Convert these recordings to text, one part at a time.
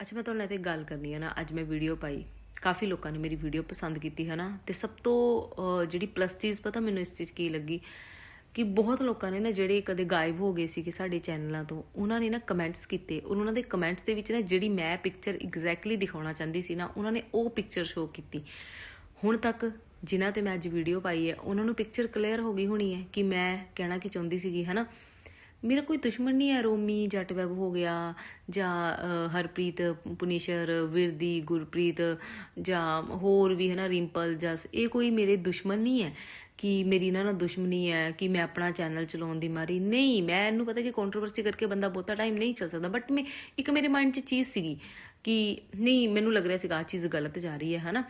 ਅੱਛਾ, ਮੈਂ ਤੁਹਾਡੇ ਨਾਲ ਤੇ ਗੱਲ ਕਰਨੀ ਹੈ ਨਾ, ਅੱਜ ਮੈਂ ਵੀਡੀਓ ਪਾਈ। ਕਾਫੀ ਲੋਕਾਂ ਨੇ ਮੇਰੀ ਵੀਡੀਓ ਪਸੰਦ ਕੀਤੀ ਹੈ ਨਾ ਤੇ ਸਭ ਤੋਂ ਜਿਹੜੀ ਪਲੱਸ ਚੀਜ਼ ਪਤਾ ਮੈਨੂੰ ਇਸ ਚੀਜ਼ ਕੀ ਲੱਗੀ? ਕਿ ਬਹੁਤ ਲੋਕਾਂ ਨੇ ਨਾ ਜਿਹੜੇ ਕਦੇ ਗਾਇਬ ਹੋ ਗਏ ਸੀ ਕਿ ਸਾਡੇ ਚੈਨਲਾਂ ਤੋਂ, ਉਹਨਾਂ ਨੇ ਨਾ ਕਮੈਂਟਸ ਕੀਤੇ। ਔਰ ਉਹਨਾਂ ਦੇ ਕਮੈਂਟਸ ਦੇ ਵਿੱਚ ਨਾ ਜਿਹੜੀ ਮੈਂ ਪਿਕਚਰ ਐਗਜ਼ੈਕਟਲੀ ਦਿਖਾਉਣਾ ਚਾਹੁੰਦੀ ਸੀ ਨਾ, ਉਹਨਾਂ ਨੇ ਉਹ ਪਿਕਚਰ ਸ਼ੋਅ ਕੀਤੀ। ਹੁਣ ਤੱਕ ਜਿਨ੍ਹਾਂ ਤੇ ਮੈਂ ਅੱਜ ਵੀਡੀਓ ਪਾਈ ਹੈ, ਉਹਨਾਂ ਨੂੰ ਪਿਕਚਰ ਕਲੀਅਰ ਹੋ ਗਈ ਹੋਣੀ ਹੈ ਕਿ ਮੈਂ ਕਹਿਣਾ ਕੀ ਚਾਹੁੰਦੀ ਸੀਗੀ, ਹਨਾ? ਮੇਰਾ ਕੋਈ ਦੁਸ਼ਮਣ ਨਹੀਂ ਹੈ, ਰੋਮੀ, ਜੱਟ ਵੈਬ ਹੋ ਗਿਆ, ਜਾਂ ਹਰਪ੍ਰੀਤ, ਪੁਨੀਸ਼ਰ, ਵਿਰਦੀ, ਗੁਰਪ੍ਰੀਤ, ਜਾਂ ਹੋਰ ਵੀ ਹੈ ਨਾ ਰਿੰਪਲ, ਜਸ, ਇਹ ਕੋਈ ਮੇਰੇ ਦੁਸ਼ਮਣ ਨਹੀਂ ਹੈ ਕਿ ਮੇਰੀ ਇਹਨਾਂ ਨਾਲ ਦੁਸ਼ਮਣੀ ਹੈ, ਕਿ ਮੈਂ ਆਪਣਾ ਚੈਨਲ ਚਲਾਉਣ ਦੀ ਮਾਰੀ। ਨਹੀਂ, ਮੈਂ ਇਹਨੂੰ ਪਤਾ ਕਿ ਕੰਟਰੋਵਰਸੀ ਕਰਕੇ ਬੰਦਾ ਬਹੁਤਾ ਟਾਈਮ ਨਹੀਂ ਚੱਲ ਸਕਦਾ ਬਟ ਮੈਂ ਇੱਕ ਮੇਰੇ ਮਾਈਂਡ 'ਚ ਚੀਜ਼ ਸੀਗੀ ਕਿ ਨਹੀਂ, ਮੈਨੂੰ ਲੱਗ ਰਿਹਾ ਸੀਗਾ ਆ ਚੀਜ਼ ਗਲਤ ਜਾ ਰਹੀ ਹੈ, ਹਨਾ।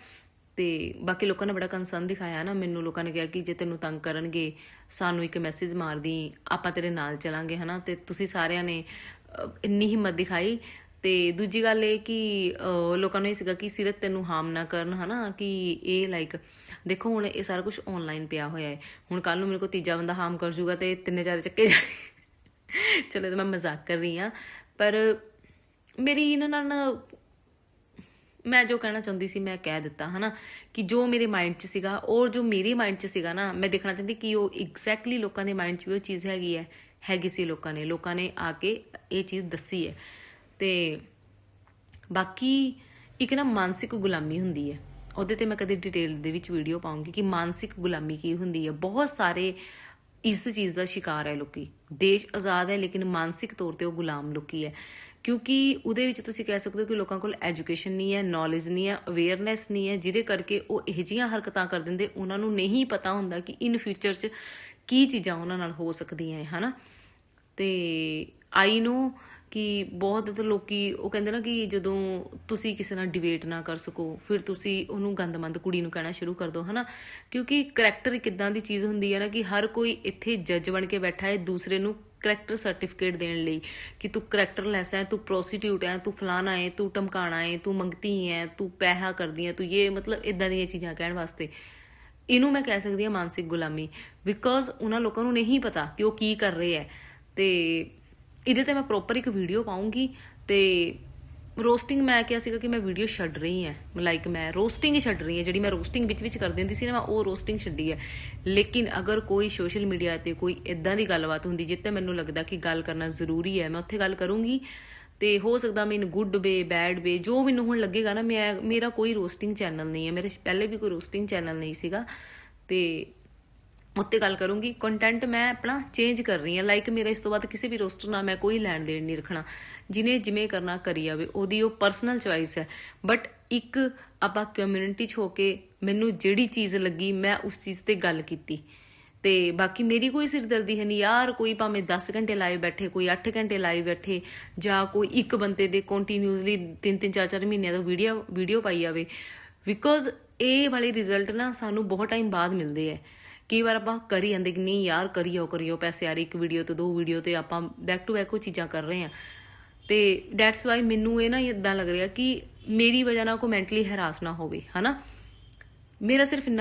ਤੇ ਬਾਕੀ ਲੋਕਾਂ ਨੇ ਬੜਾ ਕੰਸਰਨ ਦਿਖਾਇਆ ਨਾ, ਮੈਨੂੰ ਲੋਕਾਂ ਨੇ ਕਿਹਾ ਕਿ ਜੇ ਤੈਨੂੰ ਤੰਗ ਕਰਨਗੇ, ਸਾਨੂੰ ਇੱਕ ਮੈਸੇਜ ਮਾਰ ਦੀ ਆਪਾਂ ਤੇਰੇ ਨਾਲ ਚੱਲਾਂਗੇ, ਹਨਾ? ਤੇ ਤੁਸੀਂ ਸਾਰਿਆਂ ਨੇ ਇੰਨੀ ਹਿੰਮਤ ਦਿਖਾਈ। ਤੇ ਦੂਜੀ ਗੱਲ ਇਹ ਕਿ ਲੋਕਾਂ ਨੂੰ ਇਹ ਸੀਗਾ ਕਿ ਸਿਰਤ ਤੈਨੂੰ ਹਾਰਮ ਨਾ ਕਰਨ, ਹਨਾ? ਕਿ ਇਹ ਲਾਈਕ ਦੇਖੋ, ਹੁਣ ਇਹ ਸਾਰਾ ਕੁਝ ਆਨਲਾਈਨ ਪਿਆ ਹੋਇਆ ਹੈ। ਹੁਣ ਕੱਲ ਨੂੰ ਮੇਰੇ ਕੋਲ ਤੀਜਾ ਬੰਦਾ ਹਾਰਮ ਕਰ ਜੂਗਾ ਤੇ ਤਿੰਨੇ ਚਾਰ ਚੱਕੇ ਜਾਣੇ। ਚਲੋ ਤਾਂ ਮੈਂ ਮਜ਼ਾਕ ਕਰ ਰਹੀ ਹਾਂ। ਪਰ ਮੇਰੀ ਇਹਨਾਂ ਨਾਲ ਮੈਂ ਜੋ ਕਹਿਣਾ ਚਾਹੁੰਦੀ ਸੀ, ਮੈਂ ਕਹਿ ਦਿੱਤਾ, ਹਨਾ? ਕਿ ਜੋ ਮੇਰੇ ਮਾਈਂਡ 'ਚ ਸੀਗਾ, ਔਰ ਜੋ ਮੇਰੇ ਮਾਈਂਡ 'ਚ ਸੀਗਾ ਨਾ, ਮੈਂ ਦੇਖਣਾ ਚਾਹੁੰਦੀ ਕਿ ਉਹ ਐਗਜ਼ੈਕਟਲੀ ਲੋਕਾਂ ਦੇ ਮਾਈਂਡ 'ਚ ਵੀ ਉਹ ਚੀਜ਼ ਹੈਗੀ ਹੈ, ਹੈਗੀ ਸੀ ਲੋਕਾਂ ਨੇ ਲੋਕਾਂ ਨੇ ਆ ਕੇ ਇਹ ਚੀਜ਼ ਦੱਸੀ ਹੈ। ਤੇ ਬਾਕੀ ਇੱਕ ਨਾ ਮਾਨਸਿਕ ਗੁਲਾਮੀ ਹੁੰਦੀ ਹੈ। ਉਹਦੇ ਤੇ ਮੈਂ ਕਦੇ ਡਿਟੇਲ ਦੇ ਵਿੱਚ ਵੀਡੀਓ ਪਾਉਂਗੀ ਕਿ ਮਾਨਸਿਕ ਗੁਲਾਮੀ ਕੀ ਹੁੰਦੀ ਹੈ। ਬਹੁਤ ਸਾਰੇ ਇਸ ਚੀਜ਼ ਦਾ ਸ਼ਿਕਾਰ ਹੈ ਲੋਕੀ। ਦੇਸ਼ ਆਜ਼ਾਦ ਹੈ, ਲੇਕਿਨ ਮਾਨਸਿਕ ਤੌਰ ਤੇ ਉਹ ਗੁਲਾਮ ਲੋਕੀ ਹੈ। ਕਿਉਂਕਿ ਉਹਦੇ ਵਿੱਚ ਤੁਸੀਂ ਕਹਿ ਸਕਦੇ ਹੋ ਕਿ ਲੋਕਾਂ ਕੋਲ ਐਜੂਕੇਸ਼ਨ ਨਹੀਂ ਹੈ ਨੌਲੇਜ ਨਹੀਂ ਹੈ ਅਵੇਅਰਨੈਸ ਨਹੀਂ ਹੈ, ਜਿਹਦੇ ਕਰਕੇ ਉਹ ਇਹੋ ਜਿਹੀਆਂ ਹਰਕਤਾਂ ਕਰ ਦਿੰਦੇ, ਉਹਨਾਂ ਨੂੰ ਨਹੀਂ ਪਤਾ ਹੁੰਦਾ ਕਿ ਇਨ ਫਿਊਚਰ 'ਚ ਕੀ ਚੀਜ਼ਾਂ ਉਹਨਾਂ ਨਾਲ ਹੋ ਸਕਦੀਆਂ ਹੈ, ਹਨਾ? ਤੇ ਆਈ ਨੋ ਕਿ ਬਹੁਤ ਤਾਂ ਲੋਕੀ ਉਹ ਕਹਿੰਦੇ ਨਾ ਕਿ ਜਦੋਂ ਤੁਸੀਂ ਕਿਸੇ ਨਾਲ ਡਿਬੇਟ ਨਾ ਕਰ ਸਕੋ, ਫਿਰ ਤੁਸੀਂ ਉਹਨੂੰ ਗੰਦਮੰਦ ਕੁੜੀ ਨੂੰ ਕਹਿਣਾ ਸ਼ੁਰੂ ਕਰ ਦਿਓ ਹਨਾ? ਕਿਉਂਕਿ ਕਰੈਕਟਰ ਇੱਕ ਇਦਾਂ ਦੀ ਚੀਜ਼ ਹੁੰਦੀ ਹੈ ਨਾ ਕਿ ਹਰ ਕੋਈ ਇੱਥੇ ਜੱਜ ਬਣ ਕੇ ਬੈਠਾ ਹੈ, ਦੂਸਰੇ ਨੂੰ ਕਰੈਕਟਰ ਸਰਟੀਫਿਕੇਟ ਦੇਣ ਲਈ ਕਿ ਤੂੰ ਕਰੈਕਟਰਲੈਸ ਹੈ ਤੂੰ ਪ੍ਰੋਸਟੀਟਿਊਟ ਹੈ ਤੂੰ ਫਲਾਣਾ ਹੈ ਤੂੰ ਟਮਕਾਣਾ ਹੈ ਤੂੰ ਮੰਗਤੀ ਹੈ ਤੂੰ ਪੈਸਾ ਕਰਦੀ ਹੈ ਤੂੰ ਇਹ ਮਤਲਬ ਇਦਾਂ ਦੀਆਂ ਚੀਜ਼ਾਂ ਕਹਿਣ ਵਾਸਤੇ। ਇਹਨੂੰ ਮੈਂ ਕਹਿ ਸਕਦੀ ਹਾਂ ਮਾਨਸਿਕ ਗੁਲਾਮੀ ਬਿਕੋਜ਼ ਉਹਨਾਂ ਲੋਕਾਂ ਨੂੰ ਨਹੀਂ ਪਤਾ ਕਿ ਉਹ ਕੀ ਕਰ ਰਹੇ ਹੈ ਤੇ ਇਹਦੇ ਤੇ ਮੈਂ ਪ੍ਰੋਪਰ ਇੱਕ ਵੀਡੀਓ ਪਾਉਂਗੀ ਤੇ ਰੋਸਟਿੰਗ ਮੈਂ ਕਿਹਾ ਸੀਗਾ ਕਿ ਮੈਂ ਵੀਡੀਓ ਛੱਡ ਰਹੀ ਹਾਂ। ਲਾਈਕ ਮੈਂ ਰੋਸਟਿੰਗ ਹੀ ਛੱਡ ਰਹੀ ਹਾਂ। ਜਿਹੜੀ ਮੈਂ ਰੋਸਟਿੰਗ ਵਿੱਚ ਵਿੱਚ ਕਰ ਦਿੰਦੀ ਸੀ ਨਾ, ਮੈਂ ਉਹ ਰੋਸਟਿੰਗ ਛੱਡੀ ਹੈ। ਲੇਕਿਨ ਅਗਰ ਕੋਈ ਸੋਸ਼ਲ ਮੀਡੀਆ ਤੇ ਕੋਈ ਇਦਾਂ ਦੀ ਗੱਲਬਾਤ ਹੁੰਦੀ ਜਿੱਤੇ ਮੈਨੂੰ ਲੱਗਦਾ ਕਿ ਗੱਲ ਕਰਨਾ ਜ਼ਰੂਰੀ ਹੈ, ਮੈਂ ਉੱਥੇ ਗੱਲ ਕਰੂੰਗੀ। ਤੇ ਹੋ ਸਕਦਾ ਮੈਨੂੰ ਗੁੱਡ ਵੇ ਬੈਡ ਵੇ ਜੋ ਮੈਨੂੰ ਹੁਣ ਲੱਗੇਗਾ ਨਾ, ਮੈਂ, ਮੇਰਾ ਕੋਈ ਰੋਸਟਿੰਗ ਚੈਨਲ ਨਹੀਂ ਹੈ। ਮੇਰੇ ਪਹਿਲੇ ਵੀ ਕੋਈ ਰੋਸਟਿੰਗ ਚੈਨਲ ਨਹੀਂ ਸੀਗਾ। ਤੇ ਉੱਤੇ ਗੱਲ ਕਰੂੰਗੀ। ਕੰਟੈਂਟ ਮੈਂ ਆਪਣਾ ਚੇਂਜ ਕਰ ਰਹੀ ਹਾਂ। ਲਾਈਕ ਮੇਰਾ ਇਸ ਤੋਂ ਬਾਅਦ ਕਿਸੇ ਵੀ ਰੋਸਟਰ ਨਾਲ ਮੈਂ ਕੋਈ ਲੈਣ ਦੇਣ ਨਹੀਂ ਰੱਖਣਾ। ਜਿਨੇ ਜਿਵੇਂ ਕਰਨਾ ਕਰੀ ਜਾਵੇ, ਉਹਦੀ ਉਹ ਪਰਸਨਲ ਚੁਆਇਸ ਹੈ। ਬਟ ਇੱਕ ਆਪਾਂ ਕਮਿਊਨਿਟੀ 'ਚ ਹੋ ਕੇ ਮੈਨੂੰ ਜਿਹੜੀ ਚੀਜ਼ ਲੱਗੀ, ਮੈਂ ਉਸ ਚੀਜ਼ ਤੇ ਗੱਲ ਕੀਤੀ। ਤੇ ਬਾਕੀ ਮੇਰੀ ਕੋਈ ਸਿਰਦਰਦੀ ਹੈ ਨਹੀਂ ਯਾਰ ਕੋਈ ਭਾਵੇਂ 10 ਘੰਟੇ ਲਾਈਵ ਬੈਠੇ, ਕੋਈ 8 ਘੰਟੇ ਲਾਈਵ ਬੈਠੇ, ਜਾਂ ਕੋਈ ਇੱਕ ਬੰਦੇ ਦੇ ਕੰਟੀਨਿਊਸਲੀ 3-3 4-4 ਮਹੀਨਿਆਂ ਤੋਂ ਵੀਡੀਓ ਵੀਡੀਓ ਪਾਈ ਜਾਵੇ। ਬਿਕੋਜ਼ ਇਹ ਵਾਲੇ ਰਿਜ਼ਲਟ ਨਾ ਸਾਨੂੰ ਬਹੁਤ ਟਾਈਮ ਬਾਅਦ ਮਿਲਦੇ ਆ ਕਈ ਵਾਰ ਆਪਾਂ ਕਰੀ ਜਾਂਦੇ ਕਿ ਨਹੀਂ ਯਾਰ ਕਰੀਓ ਕਰੀਓ, ਪੈਸੇ ਯਾਰ ਇੱਕ ਵੀਡੀਓ ਤੇ ਦੋ ਵੀਡੀਓ ਤੇ ਆਪਾਂ ਬੈਕ ਟੂ ਬੈਕ ਉਹ ਚੀਜ਼ਾਂ ਕਰ ਰਹੇ ਆ ਤੇ ਦੈਟਸ ਵਾਈ ਮੈਨੂੰ ਇਹ ਨਾ ਇਦਾਂ ਲੱਗ ਰਿਹਾ ਕਿ ਮੇਰੀ ਵਜ੍ਹਾ ਨਾਲ ਕੋਈ ਮੈਂਟਲੀ ਹੈਰਾਸ ਨਾ ਹੋਵੇ, ਹਨਾ? ਮੇਰਾ ਸਿਰਫ